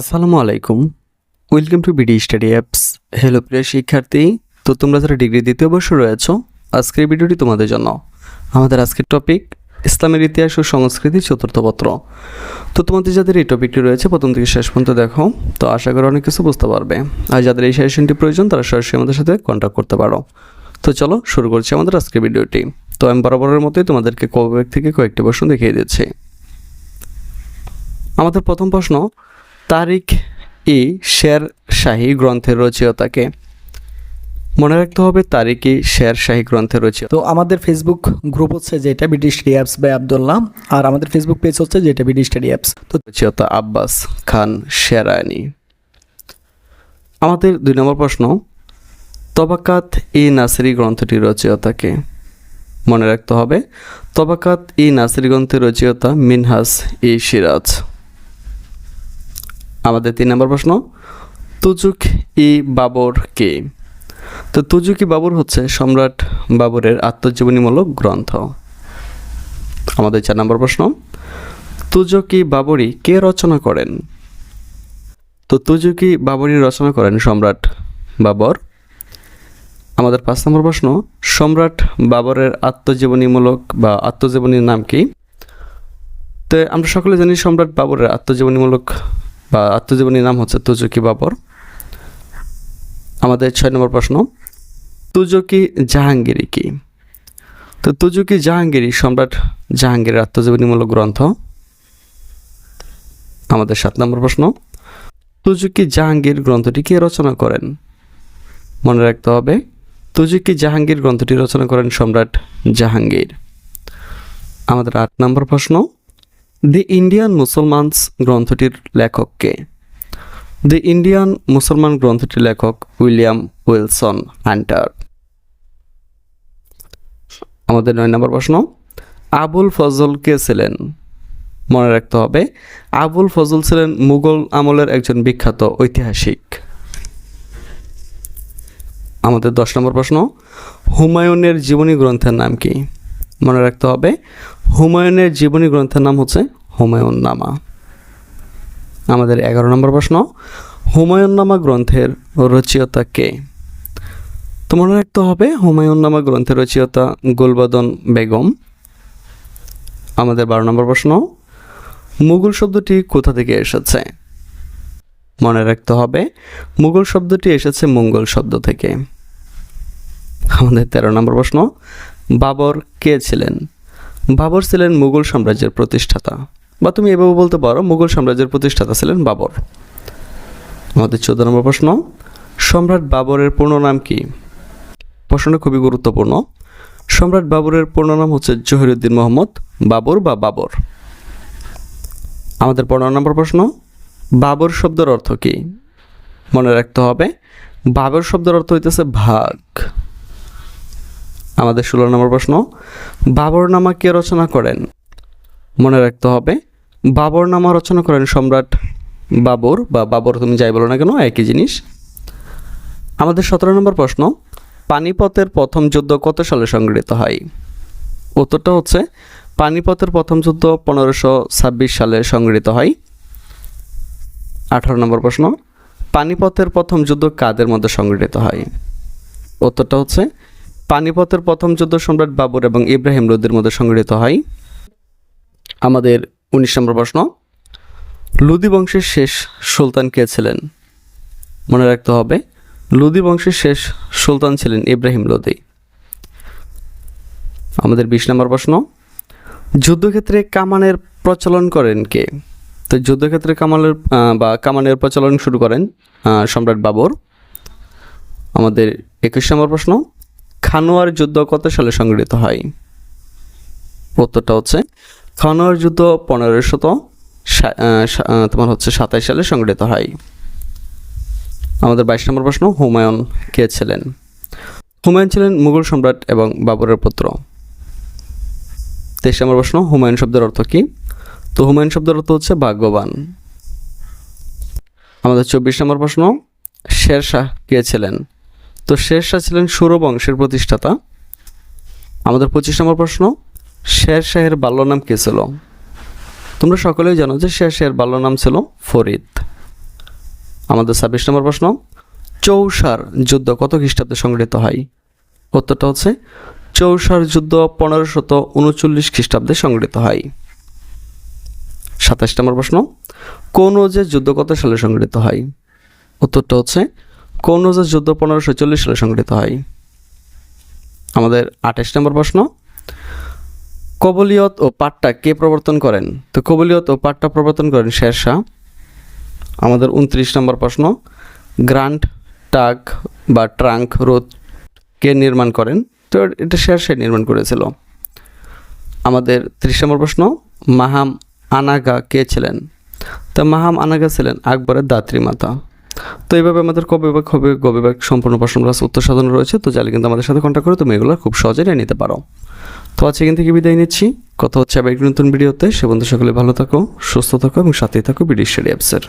আসসালামু আলাইকুম। Welcome to BD study apps hello প্রিয় শিক্ষার্থী। তো তোমরা যারা ডিগ্রি দ্বিতীয় বর্ষ রয়েছো, আজকের ভিডিওটি তোমাদের জন্য। আমাদের আজকের টপিক ইসলামের ইতিহাস ও সংস্কৃতি চতুর্থ পত্র। তো তোমাদের যাদের এই টপিকটি রয়েছে, প্রথম থেকে শেষ পর্যন্ত দেখো। তো আশা করি অনেক কিছু বুঝতে পারবে। আর যাদের এই সাজেশনটি প্রয়োজন, তারা সরাসরি আমাদের সাথে কন্ট্যাক্ট করতে পারো। তো চলো, শুরু করছি আমাদের আজকের ভিডিওটি। তো আমি বরাবরের মতোই তোমাদেরকে কোবেক থেকে কয়েকটি প্রশ্ন দেখিয়ে দিচ্ছি। আমাদের প্রথম প্রশ্ন তারিখ ই শের শাহী গ্রন্থের রচয়িতাকে। মনে রাখতে হবে তারিখ ই শের শাহী গ্রন্থের রচয়িতা। তো আমাদের ফেসবুক গ্রুপ হচ্ছে যেটা ব্রিটিশ অ্যাপস বাই আবদুল্লাহ আর আমাদের ফেসবুক পেজ হচ্ছে যেটা ব্রিটিশ অ্যাপস তো রচয়িতা আব্বাস খান শেরানি আমাদের দুই নম্বর প্রশ্ন তবাকাত ই নাসিরি গ্রন্থটির রচয়িতাকে। মনে রাখতে হবে তবাকাত ই নাসিরি গ্রন্থের রচয়িতা মিনহাস ই সিরাজ। আমাদের তিন নম্বর প্রশ্ন, তুজুক ই বাবর কে? তো তুজুক বাবর হচ্ছে সম্রাট বাবরের আত্মজীবনীমূলক গ্রন্থ। আমাদের চার নম্বর প্রশ্ন, তুজুকি বাবরি কে রচনা করেন? তো তুজুকি বাবরি রচনা করেন সম্রাট বাবর। আমাদের পাঁচ নম্বর প্রশ্ন, সম্রাট বাবরের আত্মজীবনীমূলক বা আত্মজীবনীর নাম কি? তো আমরা সকলে জানি সম্রাট বাবরের আত্মজীবনীমূলক বা আত্মজীবনীর নাম হচ্ছে তুজুকি বাবর। আমাদের ছয় নম্বর প্রশ্ন, তুজুকি জাহাঙ্গীরি কি? তো তুজুকি জাহাঙ্গীরি সম্রাট জাহাঙ্গীরের আত্মজীবনীমূলক গ্রন্থ। আমাদের সাত নম্বর প্রশ্ন, তুজুকি জাহাঙ্গীর গ্রন্থটি কে রচনা করেন? মনে রাখতে হবে, তুজুকি জাহাঙ্গীর গ্রন্থটি রচনা করেন সম্রাট জাহাঙ্গীর। আমাদের আট নম্বর প্রশ্ন দি ইন্ডিয়ান মুসলমানস গ্রন্থটির লেখক কে দি ইন্ডিয়ান মুসলমান গ্রন্থটির লেখক উইলিয়াম উইলসন হান্টার আমাদের নয় নম্বর প্রশ্ন। আবুল ফজল কে ছিলেন? মনে রাখতে হবে, আবুল ফজল ছিলেন মুঘল আমলের একজন বিখ্যাত ঐতিহাসিক। আমাদের দশ নম্বর প্রশ্ন, হুমায়ুনের জীবনী গ্রন্থের নাম কি? মনে রাখতে হবে। হুমায়ুনের জীবনী গ্রন্থের নাম হচ্ছে হুমায়ুন নামা আমাদের এগারো নম্বর প্রশ্ন হুমায়ুন নামা গ্রন্থের রচয়িতা কে? তো মনে রাখতে হবে হুমায়ুন নামা গ্রন্থের রচয়িতা গুলবাদন বেগম। আমাদের বারো নম্বর প্রশ্ন, মুঘল শব্দটি কোথা থেকে এসেছে? মনে রাখতে হবে, মুঘল শব্দটি এসেছে মঙ্গল শব্দ থেকে। আমাদের তেরো নম্বর প্রশ্ন বাবর কে ছিলেন? বাবর ছিলেন মুঘল সাম্রাজ্যের প্রতিষ্ঠাতা। বা তুমি এভাবে বলতে পারো, মুঘল সাম্রাজ্যের প্রতিষ্ঠাতা ছিলেন বাবর। আমাদের চোদ্দ নম্বর প্রশ্ন, সম্রাট বাবরের পূর্ণ নাম কি? প্রশ্নটা খুবই গুরুত্বপূর্ণ। সম্রাট বাবরের পূর্ণ নাম হচ্ছে জহিরুদ্দিন মোহাম্মদ বাবর বা বাবর। আমাদের পনেরো নম্বর প্রশ্ন, বাবর শব্দের অর্থ কি? মনে রাখতে হবে, বাবর শব্দের অর্থ হইতেছে ভাগ। আমাদের ষোলো নম্বর প্রশ্ন বাবরনামা কে রচনা করেন? মনে রাখতে হবে বাবরনামা রচনা করেন সম্রাট বাবর, বা বাবর তুমি যাই বলো না কেন, একই জিনিস। আমাদের সতেরো নম্বর প্রশ্ন, পানিপথের প্রথম যুদ্ধ কত সালে সংগঠিত হয়? উত্তরটা হচ্ছে, পানিপথের প্রথম যুদ্ধ পনেরোশো ছাব্বিশ সালে সংগঠিত হয়। আঠারো নম্বর প্রশ্ন, পানিপথের প্রথম যুদ্ধ কাদের মধ্যে সংগঠিত হয়? উত্তরটা হচ্ছে পানিপথের প্রথম যুদ্ধ সম্রাট বাবর এবং ইব্রাহিম লোদের মধ্যে সংগঠিত হয়। আমাদের উনিশ নম্বর প্রশ্ন, লুদি বংশের শেষ সুলতান কে ছিলেন? মনে রাখতে হবে, লুদি বংশের শেষ সুলতান ছিলেন ইব্রাহিম লোদি আমাদের বিশ নম্বর প্রশ্ন, যুদ্ধক্ষেত্রে কামানের প্রচলন করেন কে? তো যুদ্ধক্ষেত্রে কামানের বা কামানের প্রচলন শুরু করেন সম্রাট বাবর। আমাদের একুশ নম্বর প্রশ্ন খানোয়ার যুদ্ধ কত সালে সংগঠিত হয়? উত্তরটা হচ্ছে, খানোয়ার যুদ্ধ পনেরো শত তোমার হচ্ছে সাতাইশ সালে সংগঠিত হয়। আমাদের বাইশ নম্বর প্রশ্ন, হুমায়ুন কে ছিলেন? হুমায়ুন ছিলেন মুঘল সম্রাট এবং বাবরের পুত্র। তেইশ নম্বর প্রশ্ন, হুমায়ুন শব্দের অর্থ কি? তো হুমায়ুন শব্দের অর্থ হচ্ছে ভাগ্যবান। আমাদের চব্বিশ নম্বর প্রশ্ন শেরশাহ কে ছিলেন? তো শেরশাহ ছিলেন সুর বংশের প্রতিষ্ঠাতা। আমাদের পঁচিশ নম্বর প্রশ্ন শের শাহের বাল্য নাম কে ছিল? তোমরা সকলেই জানো যে শের শাহের বাল্য নাম ছিল ফরিদ। আমাদের ছাব্বিশ নম্বর প্রশ্ন, চৌসার যুদ্ধ কত খ্রিস্টাব্দে সংগঠিত হয়? উত্তরটা হচ্ছে, চৌসার যুদ্ধ পনেরোশত উনচল্লিশ খ্রিস্টাব্দে সংগঠিত হয়। সাতাশ নম্বর প্রশ্ন, কোন যে যুদ্ধ কত সালে সংগঠিত হয়? উত্তরটা হচ্ছে কৌনজের যুদ্ধ পনেরোশো চল্লিশ সালে সংগঠিত হয়? আমাদের আঠাশ নম্বর প্রশ্ন। কবলিয়ত ও পাট্টা কে প্রবর্তন করেন? তো কবলিয়ত ও পাট্টা প্রবর্তন করেন শেরশাহ। আমাদের উনত্রিশ নম্বর প্রশ্ন। গ্রান্ট টাক বা ট্রাঙ্ক রোড কে নির্মাণ করেন? তো এটা শেরশাহ নির্মাণ করেছিল। আমাদের ত্রিশ নম্বর প্রশ্ন। মাহাম আনাগা কে ছিলেন? তো মাহাম আনাগা ছিলেন আকবরের দাত্রী মাতা। তো এইভাবে আমাদের কবে বা কবে কবে বা সম্পূর্ণ প্রশ্ন ক্লাস উত্তর সাধন রয়েছে, তো চাইলে কিন্তু আমাদের সাথে কন্ট্যাক্ট করে, তুমি এগুলো খুব সহজে নিয়ে নিতে পারো। তো আজকে এখান থেকে বিদায় নিচ্ছি। কথা হচ্ছে আবার একটি নতুন ভিডিওতে। সে বন্ধু সকলে ভালো থাকো, সুস্থ থাকো এবং সাথেই থাকো বিডিশ অ্যাপসের